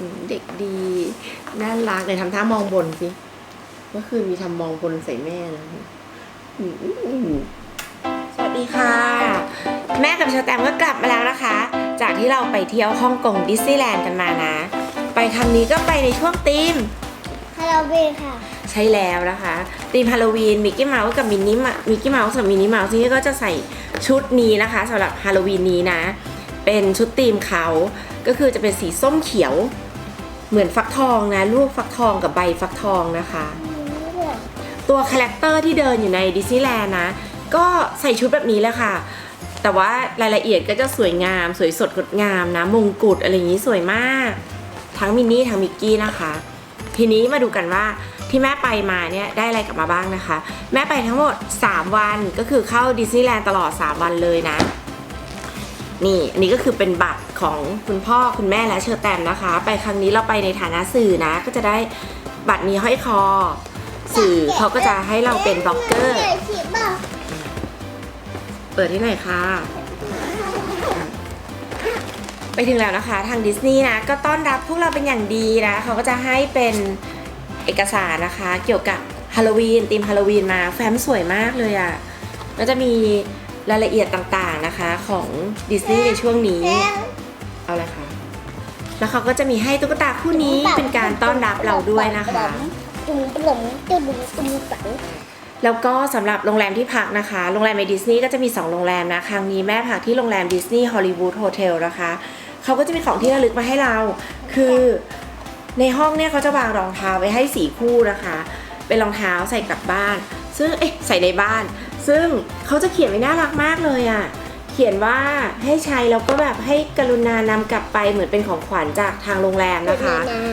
อืมเด็กดีน่ารักเลยทำท่ามองบนสิเมื่อคืนมีทำมองบนใส่แม่นะอืมอืมสวัสดีค่ะ แม่กับเชอแตมก็กลับมาแล้วนะคะ จากที่เราไปเที่ยวฮ่องกงดิสนีย์แลนด์กันมานะ ไปครั้งนี้ก็ไปในช่วงธีมฮาโลวีนค่ะ ใช่แล้วนะคะธีมฮาโลวีนมิกกี้เมาส์กับมินนี่มิกกี้เมาส์กับมินนี่เมาส์ที่ก็จะใส่ชุดนี้นะคะสำหรับฮาโลวีนนี้นะ เป็นชุดธีมเขาก็คือจะเป็นสีส้มเขียว เหมือนฟักทองนะลูกฟักทองกับใบฟักทองนะคะ ตัวคาแรคเตอร์ที่เดินอยู่ในดิสนีย์แลนด์นะ ก็ใส่ชุดแบบนี้แหละค่ะ แต่ว่ารายละเอียดก็จะสวยงาม สวยสดงดงามนะ มงกุฎอะไรอย่างนี้สวยมาก ทั้งมินนี่ทั้งมิกกี้นะคะ ทีนี้มาดูกันว่าที่แม่ไปมาเนี่ยได้อะไรกลับมาบ้างนะคะ แม่ไปทั้งหมด 3 วันก็คือเข้าดิสนีย์แลนด์ตลอด 3 วันเลยนะ นี่อันนี้ก็คือเป็นบัตรของคุณพ่อคุณแม่และเชอร์แตมนะคะ ไปครั้งนี้เราไปในฐานะสื่อนะ ก็จะได้บัตรนี้ห้อยคอ สื่อเขาก็จะให้เราเป็นบล็อกเกอร์ เปิดที่ไหนคะไปถึงแล้วนะคะ ทางดิสนีย์นะก็ต้อนรับพวกเราเป็นอย่างดีนะเขาก็จะให้เป็นเอกสารนะคะ เกี่ยวกับฮาโลวีนธีมฮาโลวีนมาแฟ้มสวยมากเลยอะ่ะก็จะมีรายละเอียดต่าง นะคะของดิสนีย์ในช่วงนี้แล้วเอาเลยค่ะ แล้วเขาก็จะมีให้ตุ๊กตาคู่นี้เป็นการต้อนรับเราด้วยนะคะจุ่มปลุมจุ่มจุ่มปังแล้วก็สำหรับโรงแรมที่พักนะคะ โรงแรมในดิสนีย์ก็จะมี 2 โรงแรมนะ ครั้งนี้แม่พักที่โรงแรมดิสนีย์ฮอลลีวูดโฮเทลนะคะ เขาก็จะมีของที่ระลึกมาให้เรา คือในห้องเนี่ยเขาจะวางรองเท้าไว้ให้สีคู่นะคะ เป็นรองเท้าใส่กลับบ้าน ซึ่งเอ๊ะใส่ในบ้าน ซึ่งเขาจะเขียนไว้น่ารักมากเลยอะ่ะเขียนว่าให้ใช้แล้วก็แบบให้กรุณานำกลับไปเหมือนเป็นของขวัญจากทางโรงแรมนะคะน้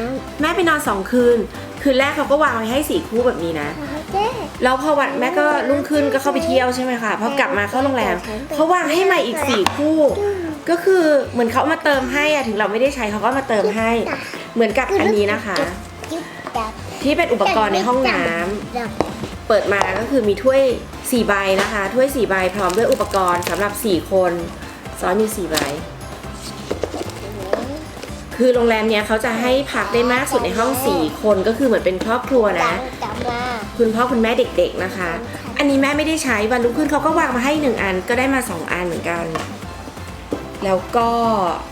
แม่ไปนอนสองคืน คืนแรกเขาก็วางไว้ให้สีคู่แบบนี้นะำเจ๊แล้วพอวันแม่ก็รุ่งขึ้นก็เข้าไปเที่ยวใช่ไหมคะพอกลับมาเข้าโรงแรมเขาวางให้ใหม่อีกสี่คู่ ก็คือเหมือนเขาเอามาเติมให้อะถึงเราไม่ได้ใช้เขาก็มาเติมให้ เหมือนกับอันนี้นะคะจิ๊บจับที่เป็นอุปกรณ์ในห้องน้ำจับเปิดมาก็คือมีถ้วย 4ใบนะคะถ้วย4ใบพร้อมด้วยอุปกรณ์สำหรับ 4 คนซ้อนมี4ใบคือโรงแรมเนี้ยเขาจะให้พักได้มากสุดในห้อง 4 คนก็คือเหมือนเป็นครอบครัวนะ จับมาคุณพ่อคุณแม่เด็กๆนะคะ อันนี้แม่ไม่ได้ใช้วันรุ่งขึ้นเขาก็วางมาให้หนึ่งอันก็ได้มาสองอันเหมือนกัน แล้วก็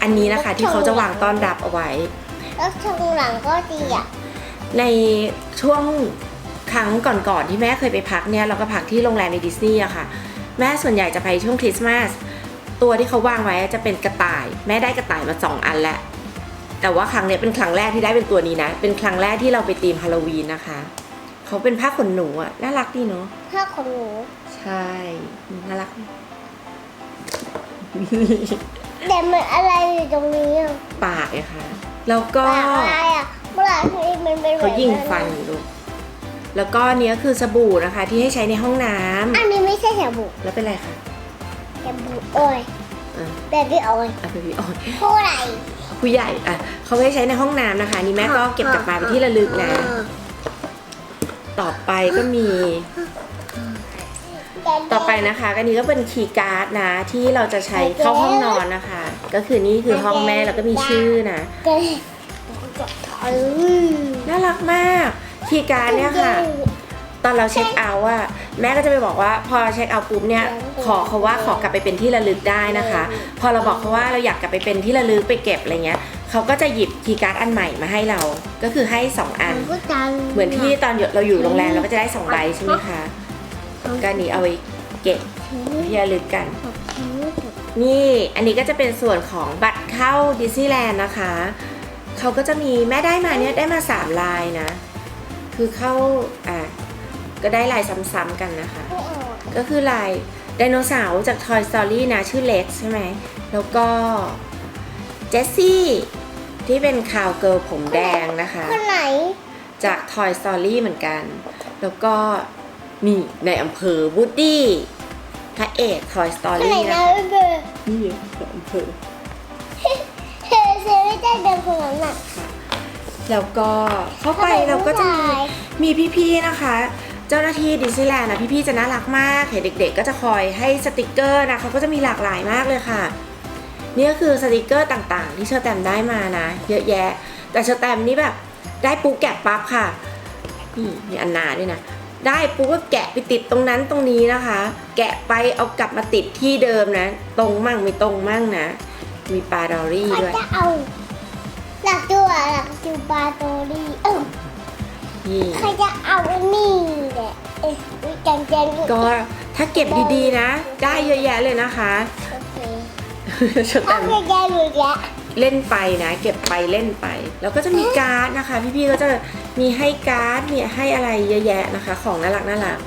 อันนี้นะคะที่เขาจะวางต้อนรับเอาไว้ แล้วข้างหลังก็ดีอะ ในช่วง ครั้งก่อนๆที่แม่เคยไปพักเนี่ยเราก็พักที่โรงแรมในดิสนีย์อะค่ะ แม่ส่วนใหญ่จะไปช่วงคริสต์มาสตัวที่เขาวางไว้จะเป็นกระต่าย แม่ได้กระต่ายมาสองอันแล้วแต่ว่าครั้งเนี้ยเป็นครั้งแรกที่ได้เป็นตัวนี้นะ เป็นครั้งแรกที่เราไปตีมฮาโลวีนนะคะเขาเป็นผ้าขนหนูอะน่ารักดีเนาะผ้าขนหนูใช่น่ารักแต่มันอะไรอยู่ตรงนี้อะปากเลยค่ะแล้วก็ปากอะไรอะเมื่อไหร่ที่มันเป็นแบบเขายิงฟันลูก แล้วก็อันเนี้ยคือสบู่นะคะ ที่ให้ใช้ในห้องน้ำอันนี้ไม่ใช่แถวบุแล้วเป็นอะไรคะแถวบุโอ้ยอะแบบที่โอ้ยอะเป็นพี่ออยเท่าไหร่ผู้ใหญ่อะเขาให้ใช้ในห้องน้ำนะคะ นี่แม่ก็เก็บกลับมาเป็นที่ระลึกนะ ต่อไปก็มี ต่อไปนะคะก็นี้ก็เป็นคีย์การ์ดนะ ที่เราจะใช้เข้าห้องนอนนะคะ ก็คือนี่คือห้องแม่แล้วก็มีชื่อนะเจ๊อืมน่ารักมาก คีย์การ์ดเนี่ยค่ะ ตอนเราเช็คเอาท์อะแม่ก็จะไปบอกว่าพอเช็คเอาท์ปุ๊บเนี่ยขอเขาว่าขอกลับไปเป็นที่ระลึกได้นะคะ พอเราบอกเขาว่าเราอยากกลับไปเป็นที่ระลึกไปเก็บอะไรเงี้ยเขาก็จะหยิบคีย์การ์ดอันใหม่มาให้เรา ก็คือให้สองอัน เหมือนที่ตอนเราอยู่โรงแรมเราก็จะได้สองใบใช่ไหมคะก็อันนี้เอาไว้เก็บที่ระลึกกัน นี่อันนี้ก็จะเป็นส่วนของบัตรเข้าดิสนีย์แลนด์นะคะเขาก็จะมีแม่ได้มาเนี่ยได้มาสามลายนะ คือเข้าอะก็ได้ลายซ้ำๆกันนะคะไม่เอาอะก็คือลายไดโนเสาร์จาก Toy Story นะ ชื่อเล็กใช่ไหม แล้วก็เจสซี่ที่เป็นคาวเกิลผมแดงนะคะ คนไหน จาก Toy Story เหมือนกัน แล้วก็นี่ในอำเภอวูดดี้พระเอก Toy คน Story ไหนนะนะคะเบอร์นี่ในอำเภอ เธอเซไม่ได้เดินคนนั้นน่ะ แล้วก็เข้าไปเราก็จะมีมีพี่ๆนะคะ เจ้าหน้าที่ดิสนีย์แลนด์นะพี่ๆจะน่ารักมากเห็นเด็กๆ ก็จะคอยให้สติกเกอร์นะเขาก็จะมีหลากหลายมากเลยค่ะนี่ก็คือสติกเกอร์ต่างๆ ที่เชอร์แตมได้มานะ เยอะแยะ แต่สแตมป์นี่แบบได้ปุ๊บแกะปั๊บค่ะนี่มีอันนาด้วยนะได้ปุ๊บก็แกะไปติดตรงนั้นตรงนี้นะคะ แกะไปเอากลับมาติดที่เดิมนะ ตรงมั่งไม่ตรงมั่งนะ มีปลาดอรี่ใครด้วยจะเอาหลักดู อะหลักดูปลาโตรี่เออนี่ใครจะเอาอันนี้แหละเอ๊ะอุ๊ยแจงแจงก็ถ้าเก็บดีๆนะ ได้เยอะแยะเลยนะคะโอเคสแตเอามป์แจงแจงอยู่แล้วเล่นไปนะ เก็บไปเล่นไป แล้วก็จะมีการ์ดนะคะ พี่ๆก็จะมีให้การ์ดมีให้อะไรเยอะแยะนะคะ ของน่ารักน่ารัก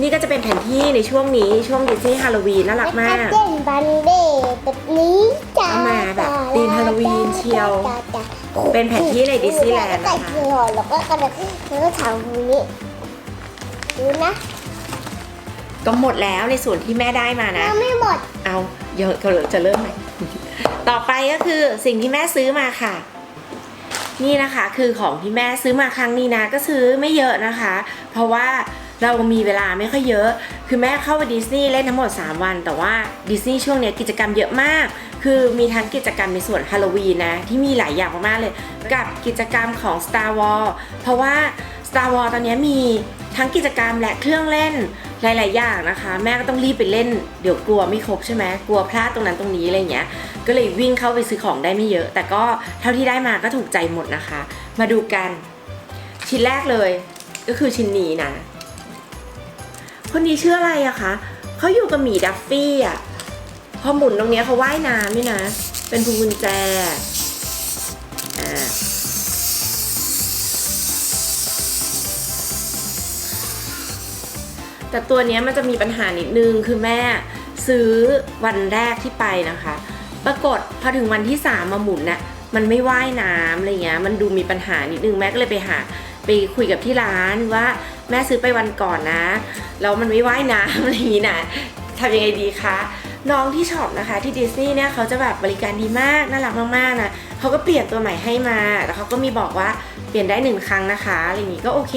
นี่ก็จะเป็นแผนที่ในช่วงนี้ช่วงดิสนีย์ฮาโลวีนน่ารักมาก เต้นบันเดย์แบบนี้จ้าเอามาแบบธีมฮาโลวีนเชียว จ้าจ้า เป็นแผนที่ในดิสนีย์แลนด์ใส่นะคะเกลือแล้วก็กระดาษแล้วก็ถามตรงนี้ดูนะก็หมดแล้วในส่วนที่แม่ได้มานะ ยังไม่หมด เอาเยอะก็จะเริ่มใหม่ ต่อไปก็คือสิ่งที่แม่ซื้อมาค่ะ นี่นะคะคือของที่แม่ซื้อมาครั้งนี้นะ ก็ซื้อไม่เยอะนะคะ เพราะว่า เรามีเวลาไม่ค่อยเยอะ คือแม่เข้าไปดิสนีย์เล่นทั้งหมด 3 วัน แต่ว่าดิสนีย์ช่วงนี้กิจกรรมเยอะมาก คือมีทั้งกิจกรรมในส่วนฮาโลวีนนะ ที่มีหลายอย่างมากๆเลย กับกิจกรรมของ Star Wars เพราะว่า Star Wars ตอนนี้มีทั้งกิจกรรมและเครื่องเล่นหลาย ๆ อย่างนะคะ แม่ก็ต้องรีบไปเล่นเดี๋ยวกลัวไม่ครบใช่ไหมกลัวพลาดตรงนั้นตรงนี้อะไรอย่างเงี้ยก็เลยวิ่งเข้าไปซื้อของได้ไม่เยอะ แต่ก็เท่าที่ได้มาก็ถูกใจหมดนะคะ มาดูกัน ชิ้นแรกเลย ก็คือชิ้นนี้นะ คนนี้ชื่ออะไรอะคะเขาอยู่กับหมีดัฟฟี่อะพอหมุนตรงเนี้ยเขาว่ายน้ำนี่นะ เป็นพวงกุญแจอ่าแต่ตัวนี้มันจะมีปัญหานิดนึงคือแม่ซื้อวันแรกที่ไปนะคะ ปรากฏพอถึงวันที่สามมาหมุนน่ะมันไม่ว่ายน้ำอะไรเงี้ยมันดูมีปัญหานิดนึงแม่ก็เลยไปหาไปคุยกับที่ร้านว่า แม่ซื้อไปวันก่อนนะแล้วมันไม่ว่ายน้ำอะไรอย่างนี้นะทำยังไงดีคะน้องที่ช็อปนะคะที่ดิสนีย์เนี่ยเขาจะแบบบริการดีมากน่ารักมากๆนะเขาก็เปลี่ยนตัวใหม่ให้มาแต่เขาก็มีบอกว่าเปลี่ยนได้หนึ่งครั้งนะคะอะไรอย่างนี้ก็โอเค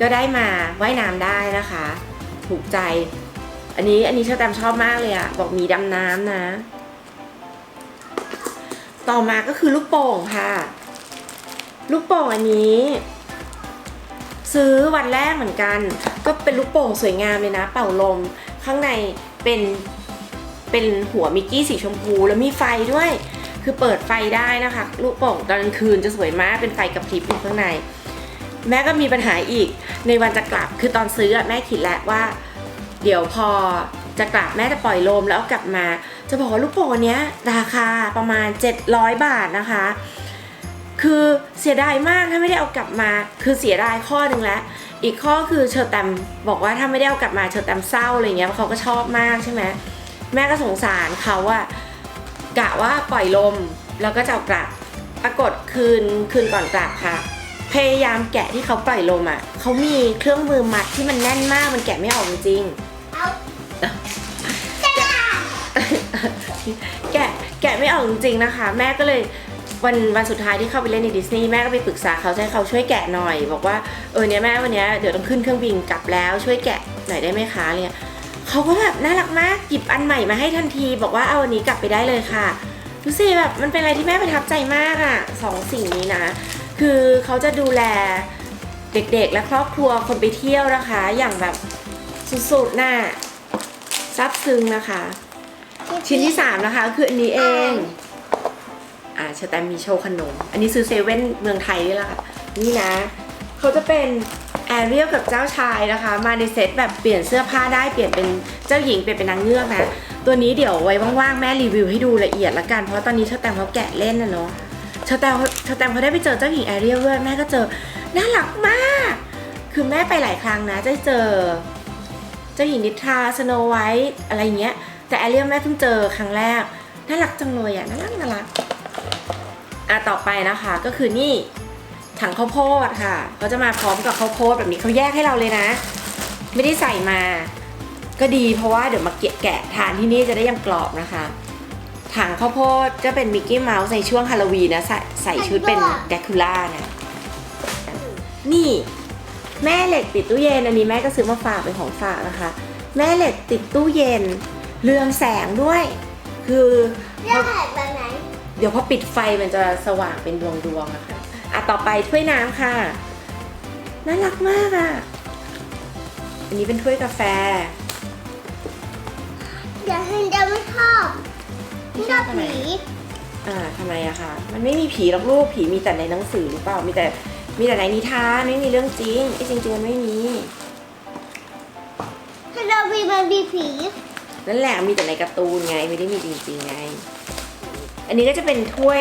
ก็ได้มาว่ายน้ำได้นะคะ ถูกใจ อันนี้อันนี้เชอร์แตมชอบมากเลยอะบอกมีดำน้ำนะ ต่อมาก็คือลูกโป่งค่ะ ลูกโป่งอันนี้ ซื้อวันแรกเหมือนกัน ก็เป็นลูกโป่งสวยงามเลยนะ เป่าลม ข้างในเป็นเป็นหัวมิกกี้สีชมพูแล้วมีไฟด้วย คือเปิดไฟได้นะคะ ลูกโป่งตอนกลางคืนจะสวยมากเป็นไฟกระพริบอยู่ข้างใน แม่ก็มีปัญหาอีกในวันจะกลับคือตอนซื้อแม่คิดแล้วว่า เดี๋ยวพอจะกลับแม่จะปล่อยลมแล้วกลับมา จะบอกว่าลูกโป่งอันเนี้ยราคาประมาณ 700 บาทนะคะ คือเสียดายมากถ้าไม่ได้เอากลับมา คือเสียดายข้อหนึ่งแล้ว อีกข้อคือเชอร์แตมบอกว่าถ้าไม่ได้เอากลับมาเชอร์แตมเศร้าอะไรเงี้ยเพราะเขาก็ชอบมากใช่ไหมแม่ก็สงสารเขาอะกะว่าปล่อยลมแล้วก็จะเอากลับปรากฏคืนคืนก่อนกลับค่ะ พยายามแกะที่เขาปล่อยลมอะเขามีเครื่องมือมัดที่มันแน่นมากมันแกะไม่ออกจริงๆเอาแกะแกะไม่ออกจริงๆนะคะ แม่ก็เลย วันวันสุดท้ายที่เข้าไปเล่นในดิสนีย์แม่ก็ไปปรึกษาเขาให้เขาช่วยแกะหน่อย บอกว่าเออเนี่ยแม่วันเนี้ยเดี๋ยวต้องขึ้นเครื่องบินกลับแล้วช่วยแกะหน่อยได้ไหมคะอะไรเนี่ยเขาก็แบบน่ารักมากหยิบอันใหม่มาให้ทันที บอกว่าเอาวันนี้กลับไปได้เลยค่ะดูสิแบบมันเป็นอะไรที่แม่ประทับใจมากอะ่ะสองสิ่งนี้นะ คือเขาจะดูแลเด็กๆ และครอบครัวคนไปเที่ยวนะคะ อย่างแบบสุดๆน่ะซับซึ้งนะคะ ชิ้นที่ 3 นะคะ คืออันนี้เอง อ่าชาแตมมีโชว์ขนม อันนี้ซื้อเซเว่นเมืองไทยนี่แหละค่ะ นี่นะ เขาจะเป็นแอเรียลกับเจ้าชายนะคะ มาในเซตแบบเปลี่ยนเสื้อผ้าได้เปลี่ยนเป็นเจ้าหญิงเปลี่ยนเป็นนางเงือกนะ ตัวนี้เดี๋ยวไว้ว่างๆแม่รีวิวให้ดูละเอียดละกัน เพราะตอนนี้ชาแตมเขาแกะเล่นนะเนาะชาแตมชาแตมเขาได้ไปเจอเจ้าหญิงแอเรียลด้วยแม่ก็เจอ น่ารักมาก คือแม่ไปหลายครั้งนะจะเจอ เจ้าหญิงนิทราสโนไวท์อะไรเงี้ย แต่แอเรียลแม่เพิ่งเจอครั้งแรก น่ารักจังเลยอะ น่ารักน่ารัก อะต่อไปนะคะก็คือนี่ถังข้าวโพดค่ะเขาจะมาพร้อมกับข้าวโพดแบบนี้เขาแยกให้เราเลยนะ ไม่ได้ใส่มา ก็ดีเพราะว่าเดี๋ยวมาเกะแกะทานที่นี่จะได้ยังกรอบนะคะ ถังข้าวโพดจะเป็นมิกกี้เมาส์ในช่วงฮาโลวีนนะใส่ใส่ชุดเป็นแดคูล่านะนี่ แม่เหล็กติดตู้เย็นอันนี้แม่ก็ซื้อมาฝากเป็นของฝากนะคะ แม่เหล็กติดตู้เย็น เรืองแสงด้วย คือเลือกแผ่นแบบไหน ดี๋ยวพอปิดไฟมันจะสว่างเป็นดวงดวงๆอะค่ะอะต่อไปถ้วยน้ำค่ะ น่ารักมากอะอันนี้เป็นถ้วยกาแฟ เดี๋ยวฉันจะไม่ชอบไม่ชอบไม่ชอบอะไรผี อ่าทำไมอะคะมันไม่มีผีหรอกลูกผีมีแต่ในหนังสือหรือเปล่ามีแต่มีแต่ในนิทานไม่มีเรื่องจริงไอ้จริงๆมันไม่มีถ้าเรามีมันมีผีนั่นแหละมีแต่ในการ์ตูนไงไม่ได้มีจริงๆไง อันนี้ก็จะเป็นถ้วย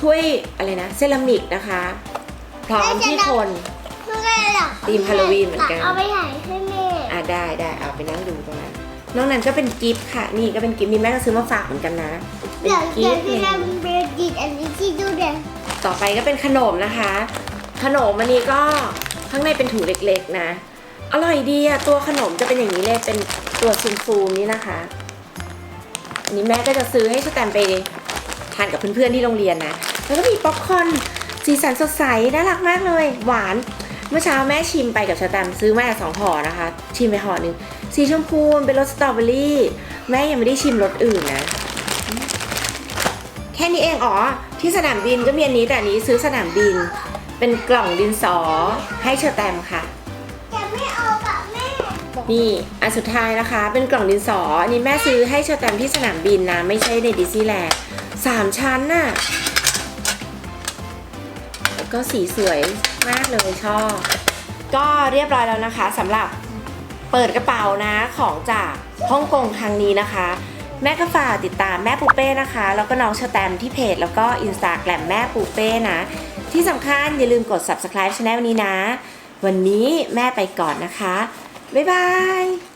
ถ้วยอะไรนะเซรามิกนะคะ พร้อมที่คนไม่ได้หรอกธีมฮาโลวีนเหมือนกันเอาไปถ่ายให้แม่อะได้ได้เอาไปนั่งดูตรงนั้นนอกนั้นก็เป็นกิฟต์ค่ะ นี่ก็เป็นกิฟต์นี่แม่ก็ซื้อมาฝากเหมือนกันนะเป็นเดี๋ยวกิเดี๋ยวฟต์ที่เนี่ยเราเบรดิตอันนี้ที่ดูเดี๋ยวต่อไปก็เป็นขนมนะคะ ขนมอันนี้ก็ข้างในเป็นถุงเล็กๆนะ อร่อยดีอะตัวขนมจะเป็นอย่างนี้เลยเป็นตัวซูมๆนี่นะคะ อันนี้แม่ก็จะซื้อให้สแตมไป ทานกับเพื่อนๆที่โรงเรียนนะ แล้วก็มีป๊อปคอร์นสีสันสดใสน่ารักมากเลย หวาน เมื่อเช้าแม่ชิมไปกับสแตมซื้อมาสองห่อนะคะ ชิมไปห่อหนึ่งสีชมพูเป็นรสสตรอเบอรี่แม่ยังไม่ได้ชิมรสอื่นนะ แค่นี้เองอ๋อที่สนามบินก็มีอันนี้แต่อันนี้ซื้อสนามบิน เป็นกล่องดินสอให้เชอร์แตมค่ะจะไม่เอากับแม่นี่อันสุดท้ายนะคะ เป็นกล่องดินสออันนี้แม่ซื้อให้เชอร์แตมที่สนามบินนะ ไม่ใช่ในดิสนีย์แลนด์ สามชั้นน่ะ แล้วก็สีสวยมากเลยชอบ ก็เรียบร้อยแล้วนะคะสำหรับเปิดกระเป๋านะของจากฮ่องกงครั้งนี้นะคะ แม่ก็ฝากติดตามแม่ปูเป้นะคะ แล้วก็น้องชร์แตมที่เพจ แล้วก็อินสตาแกรมแม่ปูเป้นะ ที่สำคัญอย่าลืมกด subscribe channel นี้นะ วันนี้แม่ไปก่อนนะคะ บ๊ายบาย